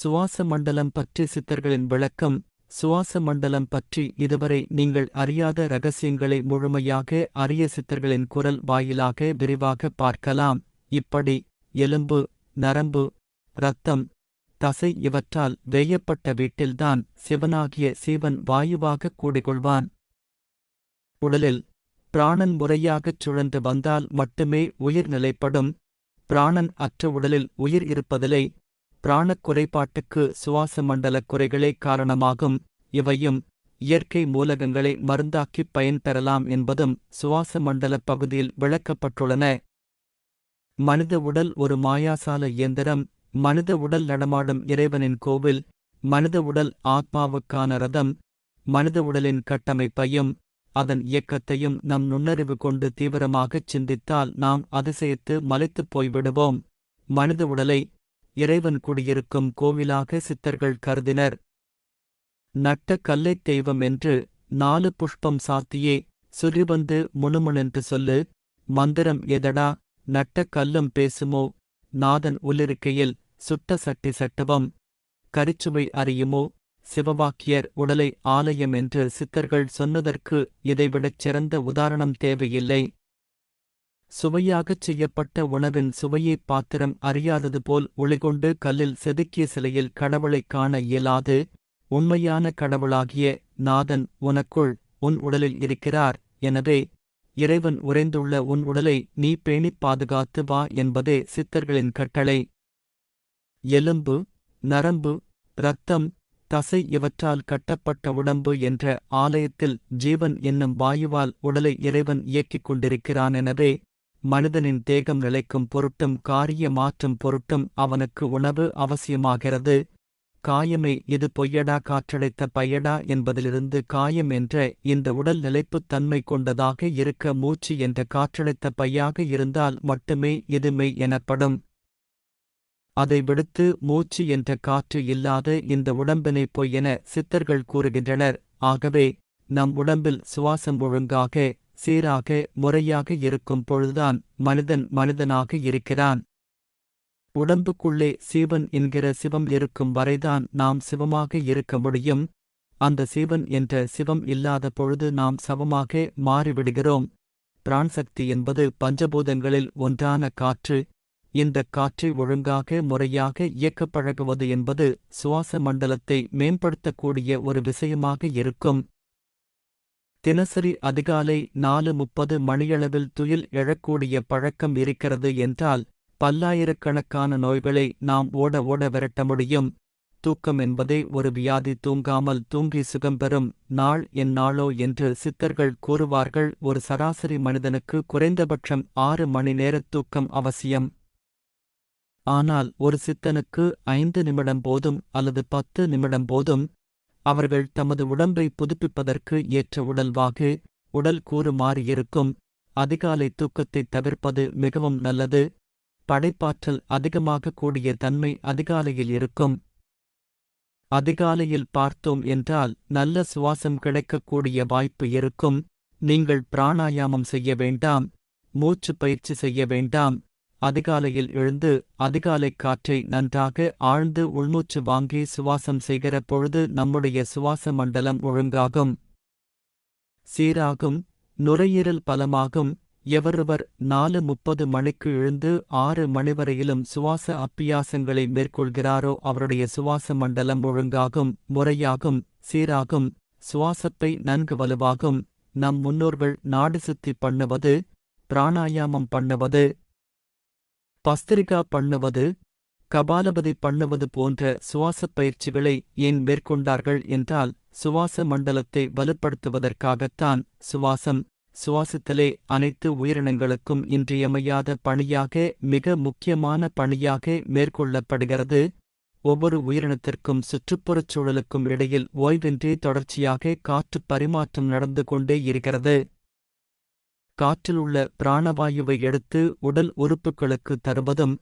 சுவாச மண்டலம் பற்றி சித்தர்களின் விளக்கம். சுவாச மண்டலம் பற்றி இதுவரை நீங்கள் அறியாத ரகசியங்களை முழுமையாக அரிய சித்தர்களின் குரல் வாயிலாக விரிவாக பார்க்கலாம். இப்படி எலும்பு நரம்பு இரத்தம் தசை இவற்றால் வேயப்பட்ட வீட்டில்தான் சிவனாகிய சீவன் வாயுவாக கூடிக்கொள்வான். உடலில் பிராணன் முறையாகச் சுழன்று வந்தால் மட்டுமே உயிர் நிலைப்படும். பிராணன் அற்ற உடலில் உயிர் இருப்பதில்லை. பிராணக் குறைபாட்டுக்கு சுவாச மண்டலக் குறைகளே காரணமாகும். இவையும் இயற்கை மூலகங்களை மருந்தாக்கிப் பயன் பெறலாம் என்பதும் சுவாச மண்டலப் பகுதியில் விளக்கப்பட்டுள்ளன. மனித உடல் ஒரு மாயாசால இயந்திரம். மனித உடல் நடமாடும் இறைவனின் கோவில். மனித உடல் ஆத்மாவுக்கான ரதம். மனித உடலின் கட்டமைப்பையும் அதன் இயக்கத்தையும் நம் நுண்ணறிவு கொண்டு தீவிரமாகச் சிந்தித்தால் நாம் அதிசயத்து மலைத்துப் போய்விடுவோம். மனித உடலை இறைவன் குடியிருக்கும் கோவிலாக சித்தர்கள் கருதினர். நட்ட கல்லைத் தெய்வம் என்று நாலு புஷ்பம் சாத்தியே சுரிவந்து முணுமுணென்று சொல்லு மந்திரம் எதடா நட்ட கல்லும் பேசுமோ நாதன் உள்ளிருக்கையில் சுட்ட சட்டி சட்டவம் கரிச்சுவை அறியுமோ சிவவாக்கியர் உடலை ஆலயம் என்று சித்தர்கள் சொன்னதற்கு இதைவிடச் சிறந்த உதாரணம் தேவையில்லை. சுவையாகச் செய்யப்பட்ட உணவின் சுவையை பாத்திரம் அறியாதது போல் ஒளிகொண்டு கல்லில் செதுக்கிய சிலையில் கடவுளைக் காண இயலாது. உண்மையான கடவுளாகிய நாதன் உனக்குள் உன் உடலில் இருக்கிறார். எனவே இறைவன் உறைந்துள்ள உன் உடலை நீ பேணிப் பாதுகாத்து வா என்பதே சித்தர்களின் கட்டளை. எலும்பு நரம்பு இரத்தம் தசை இவற்றால் கட்டப்பட்ட உடம்பு என்ற ஆலயத்தில் ஜீவன் என்னும் வாயுவால் உடலை இறைவன் இயக்கிக் கொண்டிருக்கிறான். எனவே மனிதனின் தேகம் நிலைக்கும் பொருட்டும் காரிய மாற்றும் பொருட்டும் அவனுக்கு உணவு அவசியமாகிறது. காயமே இது பொய்யடா காற்றடைத்த பையடா என்பதிலிருந்து காயம் என்ற இந்த உடல் நிலைப்புத் தன்மை கொண்டதாக இருக்க மூச்சு என்ற காற்றடைத்த பையாக இருந்தால் மட்டுமே இது மெய் எனப்படும். அதை விடுத்து மூச்சு என்ற காற்று இல்லாத இந்த உடம்பினை பொய் என சித்தர்கள் கூறுகின்றனர். ஆகவே நம் உடம்பில் சுவாசம் ஒழுங்காக சீராக முறையாக இருக்கும் பொழுதுதான் மனிதன் மனிதனாக இருக்கிறான். உடம்புக்குள்ளே சீவன் என்கிற சிவம் இருக்கும் வரைதான் நாம் சிவமாக இருக்க முடியும். அந்த சீவன் என்ற சிவம் இல்லாத பொழுது நாம் சவமாக மாறிவிடுகிறோம். பிராண்சக்தி என்பது பஞ்சபூதங்களில் ஒன்றான காற்று. இந்த காற்றை ஒழுங்காக முறையாக இயக்கப் பழகுவது என்பது சுவாச மண்டலத்தை மேம்படுத்தக்கூடிய ஒரு விஷயமாக இருக்கும். தினசரி அதிகாலை நாலு முப்பது மணியளவில் துயில் எழக்கூடிய பழக்கம் இருக்கிறது என்றால் பல்லாயிரக்கணக்கான நோய்களை நாம் ஓட ஓட விரட்ட முடியும். தூக்கம் என்பதே ஒரு வியாதி. தூங்காமல் தூங்கி சுகம் பெறும் நாள் என் நாளோ என்று சித்தர்கள் கூறுவார்கள். ஒரு சராசரி மனிதனுக்கு குறைந்தபட்சம் ஆறு மணி நேரத் தூக்கம் அவசியம். ஆனால் ஒரு சித்தனுக்கு ஐந்து நிமிடம் போதும் அல்லது பத்து நிமிடம் போதும். அவர்கள் தமது உடம்பை புதுப்பிப்பதற்கு ஏற்ற உடல்வாகு உடல் கூறு மாறியிருக்கும் அதிகாலை தூக்கத்தைத் தவிர்ப்பது மிகவும் நல்லது. படைப்பாற்றல் அதிகமாக கூடிய தன்மை அதிகாலையில் இருக்கும். அதிகாலையில் பார்த்தோம் என்றால் நல்ல சுவாசம் கிடைக்கக்கூடிய வாய்ப்பு இருக்கும். நீங்கள் பிராணாயாமம் செய்ய வேண்டாம். மூச்சு பயிற்சி செய்ய வேண்டாம். அதிகாலையில் எழுந்து அதிகாலை காற்றை நன்றாக ஆழ்ந்து உள்மூச்சு வாங்கி சுவாசம் செய்கிற பொழுது நம்முடைய சுவாச மண்டலம் ஒழுங்காகும். சீராகும் நுரையீரல் பலமாகும். எவரொவர் நாலு முப்பது மணிக்கு எழுந்து ஆறு மணி வரையிலும் சுவாச அப்பியாசங்களை மேற்கொள்கிறாரோ அவருடைய சுவாச மண்டலம் ஒழுங்காகும் முறையாகும் சீராகும் சுவாசப்பை நன்கு வலுவாகும். நம் முன்னோர்கள் நாடு சுத்தி பண்ணுவது பிராணாயாமம் பண்ணுவது பஸ்திரிகா பண்ணுவது கபாலபதி பண்ணுவது போன்ற சுவாசப் பயிற்சிகளை ஏன் மேற்கொண்டார்கள் என்றால் சுவாச மண்டலத்தை வலுப்படுத்துவதற்காகத்தான் சுவாசம் சுவாசித்தலே அனைத்து உயிரினங்களுக்கும் இன்றியமையாத பணியாக மிக முக்கியமான பணியாக மேற்கொள்ளப்படுகிறது. ஒவ்வொரு உயிரினத்திற்கும் சுற்றுப்புறச் சூழலுக்கும் இடையில் ஓய்வின்றி தொடர்ச்சியாக காற்று பரிமாற்றம் நடந்து கொண்டே இருக்கிறது. காற்றிலுள்ள பிராணவாயுவை எடுத்து உடல் உறுப்புகளுக்கு தருவதும்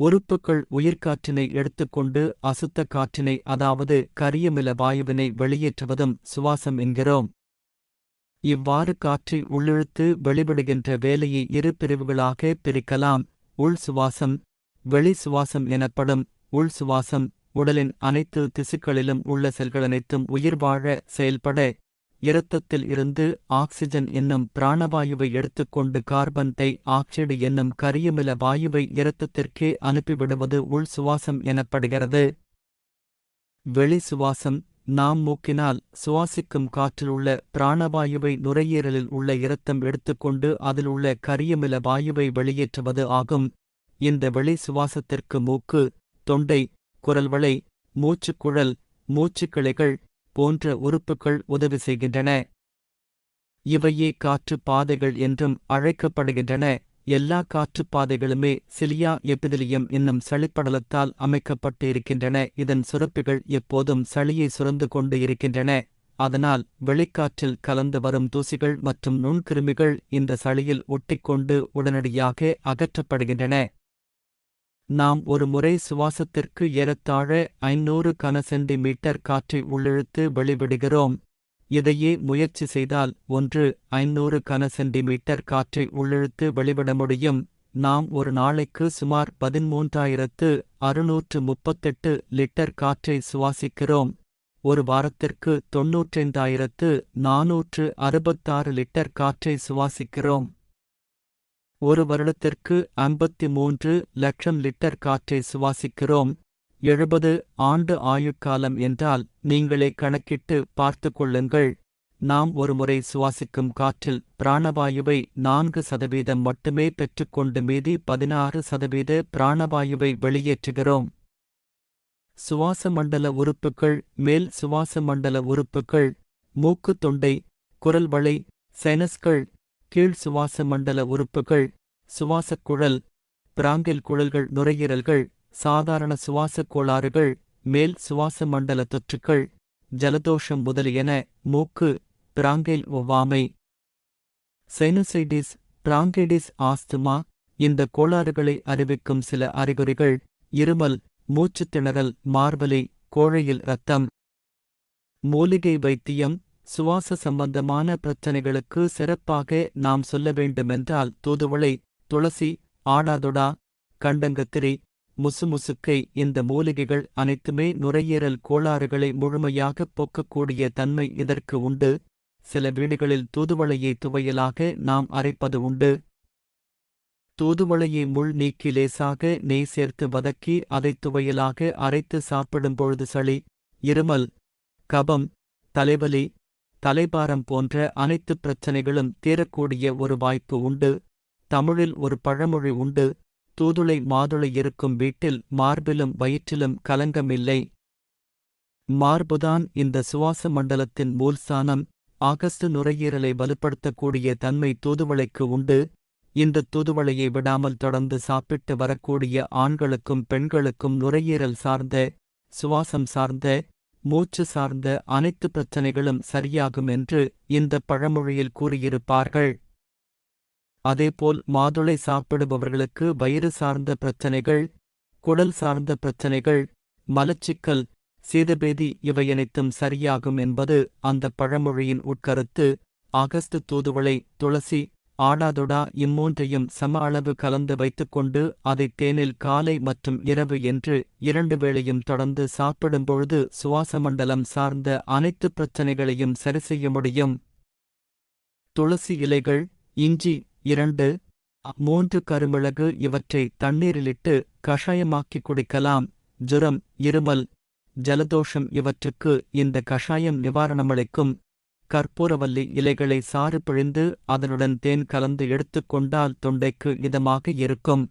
உறுப்புகள் உயிர்காற்றினை எடுத்துக்கொண்டு அசுத்த காற்றினை அதாவது கரியமில வாயுவினை வெளியேற்றுவதும் சுவாசம் என்கிறோம். இவ்வாறு காற்றை உள்ளிழுத்து வெளிவிடுகின்ற வேலையை இரு பிரிவுகளாக பிரிக்கலாம். உள் சுவாசம் வெளி சுவாசம் எனப்படும் உள் சுவாசம் உடலின் அனைத்து திசுக்களிலும் உள்ள செல்கள் அனைத்தும் உயிர் வாழ செயல்பட இரத்தத்தில் இருந்து ஆக்சிஜன் என்னும் பிராணவாயுவை எடுத்துக்கொண்டு கார்பன் டை ஆக்சைடு என்னும் கரியமில வாயுவை இரத்தத்திற்கே அனுப்பிவிடுவது உள் சுவாசம் எனப்படுகிறது. வெளி சுவாசம் நாம் மூக்கினால் சுவாசிக்கும் காற்றில் உள்ள பிராணவாயுவை நுரையீரலில் உள்ள இரத்தம் எடுத்துக்கொண்டு அதில் உள்ள கரியமில வாயுவை வெளியேற்றுவது ஆகும். இந்த வெளி சுவாசத்திற்கு மூக்கு தொண்டை குரல்வளை மூச்சுக்குழல் மூச்சுக்கிளைகள் போன்ற உறுப்புகள் உதவி செய்கின்றன. இவையே காற்றுப் பாதைகள் என்றும் அழைக்கப்படுகின்றன. எல்லா காற்றுப் பாதைகளுமே சிலியா எபிதிலியம் என்னும் சளிப்படலத்தால் அமைக்கப்பட்டு இருக்கின்றன இதன் சுரப்பிகள் எப்போதும் சளியை சுரந்து கொண்டு இருக்கின்றன. அதனால் வெளிக்காற்றில் கலந்து வரும் தூசிகள் மற்றும் நுண்கிருமிகள் இந்த சளியில் ஒட்டிக்கொண்டு உடனடியாக அகற்றப்படுகின்றன. நாம் ஒரு முறை சுவாசத்திற்கு ஏறத்தாழ ஐநூறு கன சென்டிமீட்டர் காற்றை உள்ளிழுத்து வெளிவிடுகிறோம் இதையே முயற்சி செய்தால் ஒன்று ஐநூறு கன சென்டிமீட்டர் காற்றை உள்ளிழுத்து வெளிவிட முடியும். நாம் ஒரு நாளைக்கு சுமார் பதிமூன்றாயிரத்து அறுநூற்று முப்பத்தெட்டு லிட்டர் காற்றை சுவாசிக்கிறோம். ஒரு வாரத்திற்கு தொன்னூற்றைந்தாயிரத்து நாநூற்று அறுபத்தாறு லிட்டர் காற்றை சுவாசிக்கிறோம். ஒரு வருடத்திற்கு ஐம்பத்தி மூன்று லட்சம் லிட்டர் காற்றை சுவாசிக்கிறோம். எழுபது ஆண்டு ஆயுட்காலம் என்றால் நீங்களே கணக்கிட்டு பார்த்து கொள்ளுங்கள். நாம் ஒருமுறை சுவாசிக்கும் காற்றில் பிராணவாயுவை நான்கு சதவீதம் மட்டுமே பெற்றுக்கொண்டு மீதி பதினாறு சதவீத பிராணவாயுவை வெளியேற்றுகிறோம். சுவாச மண்டல உறுப்புகள் மேல் சுவாச மண்டல உறுப்புகள் மூக்கு தொண்டை குரல் வளை சைனஸ்கள் கீழ் சுவாச மண்டல உறுப்புகள் சுவாசக் குழல் பிராங்கில் குழல்கள் நுரையீரல்கள் சாதாரண சுவாசக் கோளாறுகள் மேல் சுவாச மண்டல தொற்றுக்கள் ஜலதோஷம் முதலியன மூக்கு பிராங்கேல் ஒவ்வாமை. சைனசைடிஸ் பிராங்கைடிஸ் ஆஸ்துமா இந்த கோளாறுகளை அறிவிக்கும் சில அறிகுறிகள் இருமல் மூச்சுத் திணறல் மார்பலி கோழையில் இரத்தம். மூலிகை வைத்தியம் சுவாச சம்பந்தமான பிரச்சனைகளுக்கு சிறப்பாக நாம் சொல்ல வேண்டுமென்றால் தூதுவளை துளசி ஆடாதொடா கண்டங்கத்திரி முசுமுசுக்கை இந்த மூலிகைகள் அனைத்துமே நுரையீரல் கோளாறுகளை முழுமையாகப் போக்கக்கூடிய தன்மை இதற்கு உண்டு. சில வீடுகளில் தூதுவளையை துவையலாக நாம் அரைப்பது உண்டு. தூதுவளையை முள் நீக்கி லேசாக நெய் சேர்த்து வதக்கி அதைத் துவையலாக அரைத்து சாப்பிடும்பொழுது சளி இருமல் கபம் தலைவலி தலைபாரம் போன்ற அனைத்து பிரச்சனைகளும் தீரக்கூடிய ஒரு வாய்ப்பு உண்டு. தமிழில் ஒரு பழமொழி உண்டு. தூதுளை மாதுளை இருக்கும் வீட்டில் மார்பிலும் வயிற்றிலும் கலங்கமில்லை மார்புதான் இந்த சுவாச மண்டலத்தின் மூல்சானம் ஆகஸ்ட் நுரையீரலை வலுப்படுத்தக்கூடிய தன்மை தூதுவளைக்கு உண்டு. இந்த தூதுவளையை விடாமல் தொடர்ந்து சாப்பிட்டு வரக்கூடிய ஆண்களுக்கும் பெண்களுக்கும் நுரையீரல் சார்ந்த சுவாசம் சார்ந்த மூச்சு சார்ந்த அனைத்து பிரச்சனைகளும் சரியாகும் என்று இந்த பழமொழியில் கூறியிருப்பார்கள். அதேபோல் மாதுளை சாப்பிடுபவர்களுக்கு வயிறு சார்ந்த பிரச்சனைகள் குடல் சார்ந்த பிரச்சனைகள் மலச்சிக்கல் சீதபேதி இவையனைத்தும் சரியாகும் என்பது அந்த பழமொழியின் உட்கருத்து. ஆகஸ்ட் தூதுவளை துளசி ஆடாதொடா இம்மூன்றையும் சம அளவு கலந்து வைத்துக்கொண்டு அதை தேனில் காலை மற்றும் இரவு என்று இரண்டு வேளையும் தொடர்ந்து சாப்பிடும்பொழுது சுவாசமண்டலம் சார்ந்த அனைத்து பிரச்சனைகளையும் சரி செய்ய முடியும். துளசி இலைகள் இஞ்சி இரண்டு மூன்று கருமிளகு இவற்றை தண்ணீரிலிட்டு கஷாயமாக்கி குடிக்கலாம். ஜுரம் இருமல் ஜலதோஷம் இவற்றுக்கு இந்த கஷாயம் நிவாரணமளிக்கும். கற்பூரவல்லி இலைகளை சாறு பிழிந்து அதனுடன் தேன் கலந்து எடுத்துக்கொண்டால் தொண்டைக்கு இதமாக இருக்கும்.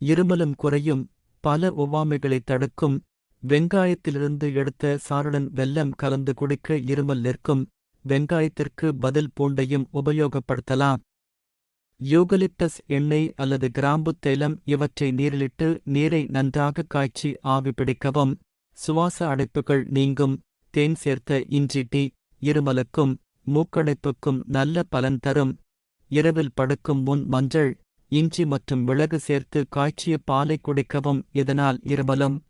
இருமலும் குறையும் பல ஒவ்வாமைகளை தடுக்கும். வெங்காயத்திலிருந்து எடுத்த சாருடன் வெல்லம் கலந்து குடிக்க இருமல் நிற்கும். வெங்காயத்திற்கு பதில் பூண்டையும் உபயோகப்படுத்தலாம். யூகலிப்டஸ் எண்ணெய் அல்லது கிராம்புத் தைலம் இவற்றை நீரிலிட்டு நீரை நன்றாக காய்ச்சி ஆவி பிடிக்கவும். சுவாச அடைப்புகள் நீங்கும். தேன் சேர்த்த இஞ்சி டீ இருமலுக்கும் மூக்கடைப்புக்கும் நல்ல பலன் தரும். இரவில் படுக்கும் முன் மஞ்சள் இஞ்சி மற்றும் விலகு சேர்த்து காய்ச்சிய பாலை குடிக்கவும் இதனால் இருமலும்.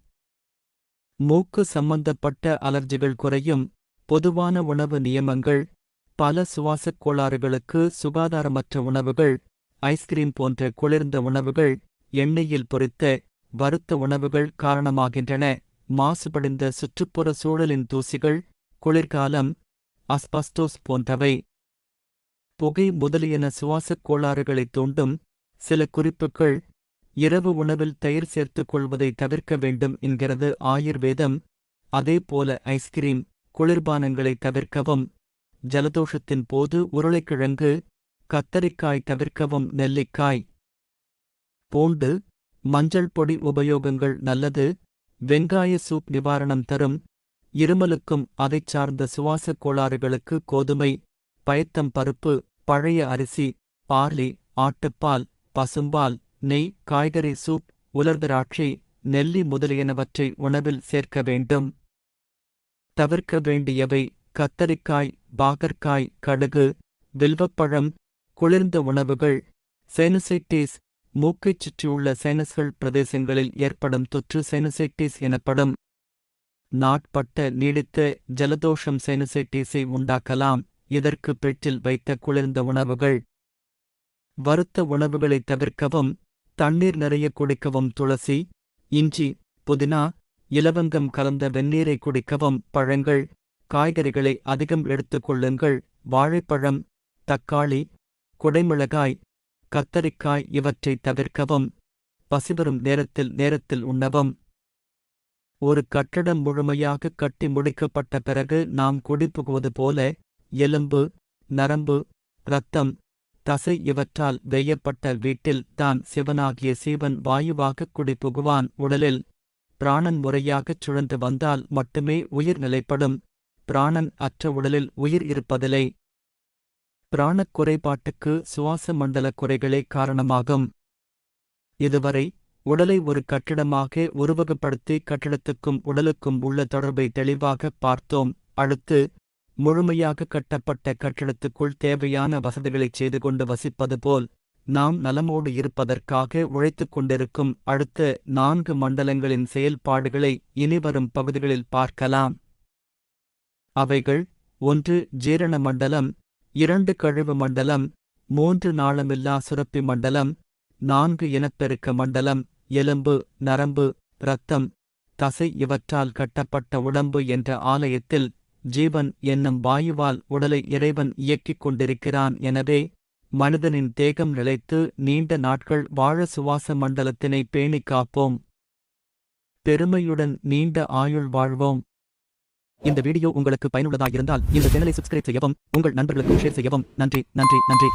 மூக்கு சம்பந்தப்பட்ட அலர்ஜிகள் குறையும். பொதுவான உணவு நியமங்கள். பல சுவாசக் கோளாறுகளுக்கு சுகாதாரமற்ற உணவுகள். ஐஸ்கிரீம் போன்ற குளிர்ந்த உணவுகள். எண்ணெயில் பொரித்த வறுத்த உணவுகள் காரணமாகின்றன. மாசுபடிந்த சுற்றுப்புற சூழலின் தூசிகள். குளிர்காலம். அஸ்பஸ்டோஸ் போன்றவை. புகை முதலியன சுவாசக் கோளாறுகளைத் தூண்டும் சில குறிப்புகள். இரவு உணவில் தயிர் சேர்த்துக் கொள்வதை தவிர்க்க வேண்டும் என்கிறது ஆயுர்வேதம். அதேபோல ஐஸ்கிரீம் குளிர்பானங்களை தவிர்க்கவும். ஜலதோஷத்தின் போது உருளைக்கிழங்கு கத்தரிக்காய் தவிர்க்கவும் நெல்லிக்காய். பூண்டு மஞ்சள் பொடி உபயோகங்கள் நல்லது. வெங்காய சூப் நிவாரணம் தரும். இருமலுக்கும் அதைச் சார்ந்த சுவாசக் கோளாறுகளுக்கு கோதுமை பயத்தம் பருப்பு பழைய அரிசி பார்லி ஆட்டுப்பால் பசும்பால் நெய் காய்கறி சூப் உலர்திராட்சை நெல்லி முதலியனவற்றை உணவில் சேர்க்க வேண்டும். தவிர்க்க வேண்டியவை கத்தரிக்காய் பாகற்காய் கடுகு வில்வப்பழம் குளிர்ந்த உணவுகள் சைனசைட்டிஸ் மூக்கைச் சுற்றியுள்ள சைனஸ்கள் பிரதேசங்களில் ஏற்படும் தொற்று சைனசைட்டிஸ் எனப்படும். நாட்பட்ட நீடித்த ஜலதோஷம் செனுசைட்டிஸை உண்டாக்கலாம். இதற்கு பெற்றில் வைத்த குளிர்ந்த உணவுகள். வறுத்த உணவுகளைத் தவிர்க்கவும் தண்ணீர் நிறைய குடிக்கவும் துளசி இஞ்சி புதினா இலவங்கம் கலந்த வெந்நீரை குடிக்கவும் பழங்கள் காய்கறிகளை அதிகம் எடுத்துக் கொள்ளுங்கள். வாழைப்பழம் தக்காளி குடைமிளகாய் கத்தரிக்காய் இவற்றை தவிர்க்கவும். பசிவரும் நேரத்தில் நேரத்தில் உண்ணவும். ஒரு கட்டடம் முழுமையாக கட்டி முடிக்கப்பட்ட பிறகு நாம் குடிபுகுவது போல எலும்பு நரம்பு இரத்தம் தசை இவற்றால் வெய்யப்பட்ட வீட்டில் தான் சிவனாகிய சீவன் வாயுவாகக் குடிபுகுவான் உடலில் பிராணன் முறையாகச் சுழன்று வந்தால் மட்டுமே உயிர் நிலைப்படும். பிராணன் அற்ற உடலில் உயிர் இருப்பதில்லை. பிராணக் குறைபாட்டுக்கு சுவாச மண்டல குறைகளே காரணமாகும். இதுவரை உடலை ஒரு கட்டிடமாக உருவகப்படுத்தி கட்டிடத்துக்கும் உடலுக்கும் உள்ள தொடர்பை தெளிவாக பார்த்தோம். அடுத்து முழுமையாக கட்டப்பட்ட கட்டிடத்துக்குள் தேவையான வசதிகளைச் செய்து கொண்டு வசிப்பது போல் நாம் நலமோடு இருப்பதற்காக உழைத்துக் கொண்டிருக்கும் அடுத்த நான்கு மண்டலங்களின் செயல்பாடுகளை இனிவரும் பகுதிகளில் பார்க்கலாம். அவைகள் ஒன்று ஜீரண மண்டலம் இரண்டு கழிவு மண்டலம் மூன்று நாளமில்லா சுரப்பி மண்டலம் நான்கு இனப்பெருக்க மண்டலம் எலும்பு நரம்பு இரத்தம் தசை இவற்றால் கட்டப்பட்ட உடம்பு என்ற ஆலயத்தில் ஜீவன் என்னும் வாயுவால் உடலை இறைவன் இயக்கிக் கொண்டிருக்கிறான். எனவே மனிதனின் தேகம் நிலைத்து நீண்ட நாட்கள் வாழ சுவாச மண்டலத்தினை பேணிக் காப்போம். பெருமையுடன் நீண்ட ஆயுள் வாழ்வோம். இந்த வீடியோ உங்களுக்கு பயனுள்ளதாக இருந்தால் இந்த சேனலை சப்ஸ்கிரைப் செய்யவும் உங்கள் நண்பர்களுக்கு ஷேர் செய்யவும். நன்றி நன்றி நன்றி.